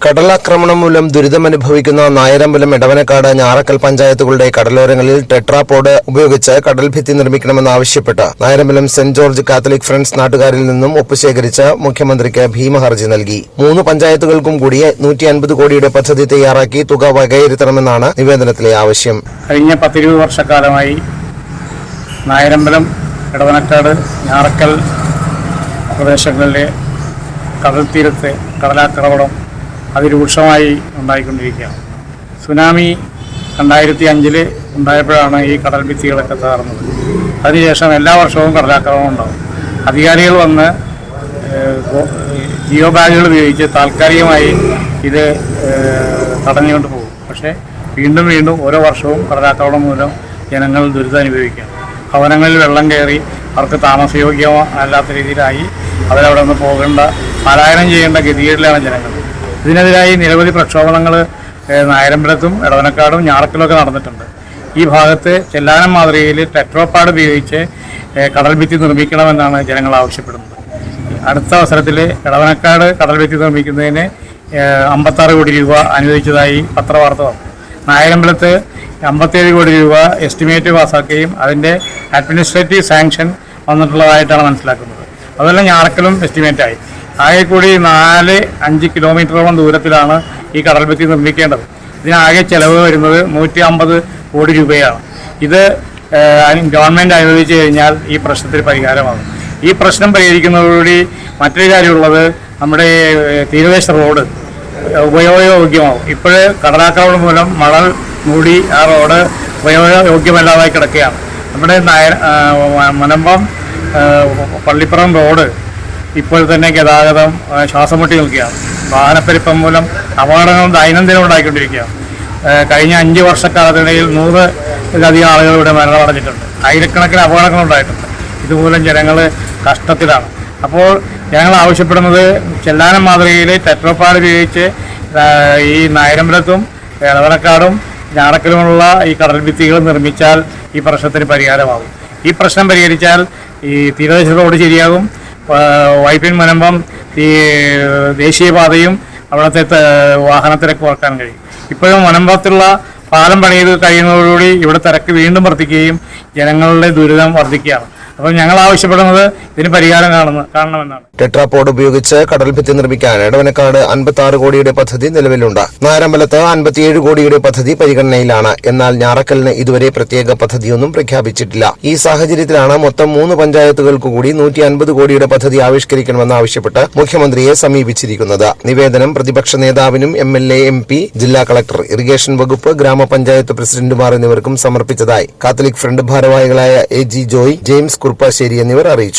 കടലാക്രമണം മൂലം ദുരിതമനുഭവിക്കുന്ന നായരമ്പലം ഇടവനക്കാട് ഞാറക്കൽ പഞ്ചായത്തുകളുടെ കടലോരങ്ങളിൽ ടെട്രാപോഡ് ഉപയോഗിച്ച് കടൽഭിത്തി നിർമ്മിക്കണമെന്നാവശ്യപ്പെട്ട് Nayarambalam saint George catholic friends നാട്ടുകാരിൽ നിന്നും ഒപ്പ് ശേഖരിച്ച് മുഖ്യമന്ത്രിക്ക് ഭീമഹർജി നൽകി. മൂന്ന് പഞ്ചായത്തുകൾക്കും കൂടി നൂറ്റി അൻപത് കോടിയുടെ പദ്ധതി തയ്യാറാക്കി തുക വകയിരുത്തണമെന്നാണ് നിവേദനത്തിലെ ആവശ്യം. കഴിഞ്ഞ പത്തിരുപത് വർഷക്കാലമായി നായരമ്പലം ഇടവനക്കാട് ഞാറക്കൽ പ്രദേശങ്ങളിലെ കടൽ തീരത്തെ കടലാക്രമണം അതിരൂക്ഷമായി ഉണ്ടായിക്കൊണ്ടിരിക്കുകയാണ്. സുനാമി രണ്ടായിരത്തി അഞ്ചിൽ ഉണ്ടായപ്പോഴാണ് ഈ കടൽ ഭിത്തികളൊക്കെ തകർന്നത്. അതിനുശേഷം എല്ലാ വർഷവും കടലാക്രമണം ഉണ്ടാകും അധികാരികൾ വന്ന് ജിയോ ബാഗുകൾ ഉപയോഗിച്ച് താൽക്കാലികമായി ഇത് തടഞ്ഞുകൊണ്ട് പോകും. പക്ഷേ വീണ്ടും വീണ്ടും ഓരോ വർഷവും കടലാക്രമണം മൂലം ജനങ്ങൾ ദുരിതം അനുഭവിക്കുകയാണ്. ഭവനങ്ങളിൽ വെള്ളം കയറി അവർക്ക് താമസയോഗ്യമോ അല്ലാത്ത രീതിയിലായി അവരവിടെ നിന്ന് പോകേണ്ട പലായനം ചെയ്യേണ്ട ഗതികേടിലാണ് ജനങ്ങൾ. ഇതിനെതിരായി നിരവധി പ്രക്ഷോഭങ്ങൾ നായരമ്പലത്തും ഇടവനക്കാടും ഞാറക്കലൊക്കെ നടന്നിട്ടുണ്ട്. ഈ ഭാഗത്ത് ചെല്ലാനം മാതൃകയിൽ ടെട്രോപാഡ് ഉപയോഗിച്ച് കടൽ ഭിത്തി നിർമ്മിക്കണമെന്നാണ് ജനങ്ങൾ ആവശ്യപ്പെടുന്നത്. അടുത്ത അവസരത്തിൽ ഇടവനക്കാട് കടൽ ഭിത്തി നിർമ്മിക്കുന്നതിന് അമ്പത്താറ് കോടി രൂപ അനുവദിച്ചതായി പത്രവാർത്ത വന്നു. നായരമ്പലത്ത് അമ്പത്തേഴ് കോടി രൂപ എസ്റ്റിമേറ്റ് പാസ്സാക്കുകയും അതിന്റെ അഡ്മിനിസ്ട്രേറ്റീവ് സാങ്ഷൻ വന്നിട്ടുള്ളതായിട്ടാണ് മനസ്സിലാക്കുന്നത്. അതുപോലെ ഞാറക്കലും എസ്റ്റിമേറ്റായി. ആകെ കൂടി നാല് അഞ്ച് കിലോമീറ്ററോളം ദൂരത്തിലാണ് ഈ കടൽ ഭിത്തി നിർമ്മിക്കേണ്ടത്. ഇതിനാകെ ചെലവ് വരുന്നത് നൂറ്റി അമ്പത് കോടി രൂപയാണ്. ഇത് ഗവൺമെന്റ് അനുവദിച്ചു കഴിഞ്ഞാൽ ഈ പ്രശ്നത്തിന് പരിഹാരമാകും ഈ പ്രശ്നം പരിഹരിക്കുന്നതോടുകൂടി മറ്റൊരു കാര്യമുള്ളത് നമ്മുടെ തീരദേശ റോഡ് ഉപയോഗയോഗ്യമാവും. ഇപ്പോൾ കടലാക്രമണം മൂലം മണൽ മൂടി ആ റോഡ് ഉപയോഗയോഗ്യമല്ലാതായി കിടക്കുകയാണ്. നമ്മുടെ നായ മലമ്പം പള്ളിപ്പുറം റോഡ് ഇപ്പോൾ തന്നെ ഗതാഗതം ശ്വാസം മുട്ടി നിൽക്കുകയാണ് വാഹനപ്പെരുപ്പം മൂലം അപകടങ്ങൾ ദൈനംദിനം ഉണ്ടായിക്കൊണ്ടിരിക്കുകയാണ് കഴിഞ്ഞ അഞ്ച് വർഷക്കാലത്തിനിടയിൽ നൂറിലധികം ആളുകൾ ഇവിടെ മരണമടഞ്ഞിട്ടുണ്ട്. ആയിരക്കണക്കിന് അപകടങ്ങൾ ഉണ്ടായിട്ടുണ്ട്. ഇതുമൂലം ജനങ്ങൾ കഷ്ടത്തിലാണ്. അപ്പോൾ ഞങ്ങൾ ആവശ്യപ്പെടുന്നത് ചെല്ലാനം മാതൃകയിൽ ടെട്രോപാഡ് ഉപയോഗിച്ച് ഈ നായരമ്പലത്തും ഇളവനക്കാടും ഞാറക്കലുമുള്ള ഈ കടൽ ഭിത്തികൾ നിർമ്മിച്ചാൽ ഈ പ്രശ്നത്തിന് പരിഹാരമാകും. ഈ പ്രശ്നം പരിഹരിച്ചാൽ ഈ തീരദേശ റോഡ് ശരിയാകും. വൈപ്പിൻ മുനമ്പം ഈ ദേശീയപാതയും അവിടുത്തെ വാഹന തിരക്ക് കുറയ്ക്കാൻ കഴിയും. ഇപ്പോഴും മുനമ്പത്തുള്ള പാലം പണിയത് കഴിയുന്നതോടുകൂടി ഇവിടെ തിരക്ക് വീണ്ടും വർദ്ധിക്കുകയും ജനങ്ങളുടെ ദുരിതം വർദ്ധിക്കുകയാണ്. അപ്പം ഞങ്ങൾ ആവശ്യപ്പെടുന്നത് ഇതിന് പരിഹാരം കാണുന്ന കാണണമെന്നാണ്. ടെട്രാപോഡ് ഉപയോഗിച്ച് കടൽ ഭിത്തി നിർമ്മിക്കാൻ എടവനക്കാട് അൻപത്തി ആറ് കോടിയുടെ പദ്ധതി നിലവിലുണ്ട്. നാരമ്പലത്ത് അൻപത്തിയേഴ് കോടിയുടെ പദ്ധതി പരിഗണനയിലാണ്. എന്നാൽ ഞാറക്കലിന് ഇതുവരെ പ്രത്യേക പദ്ധതിയൊന്നും പ്രഖ്യാപിച്ചിട്ടില്ല. ഈ സാഹചര്യത്തിലാണ് മൊത്തം മൂന്ന് പഞ്ചായത്തുകൾക്ക് കൂടി നൂറ്റി അൻപത് കോടിയുടെ പദ്ധതി ആവിഷ്കരിക്കണമെന്ന് ആവശ്യപ്പെട്ട് മുഖ്യമന്ത്രിയെ സമീപിച്ചിരിക്കുന്നത്. നിവേദനം പ്രതിപക്ഷ നേതാവിനും M L A M P ജില്ലാ കളക്ടർ ഇറിഗേഷൻ വകുപ്പ് ഗ്രാമപഞ്ചായത്ത് പ്രസിഡന്റുമാർ എന്നിവർക്കും സമർപ്പിച്ചതായി കാത്തലിക് ഫ്രണ്ട് ഭാരവാഹികളായ A G Joy James Kurppasseri എന്നിവർ അറിയിച്ചു.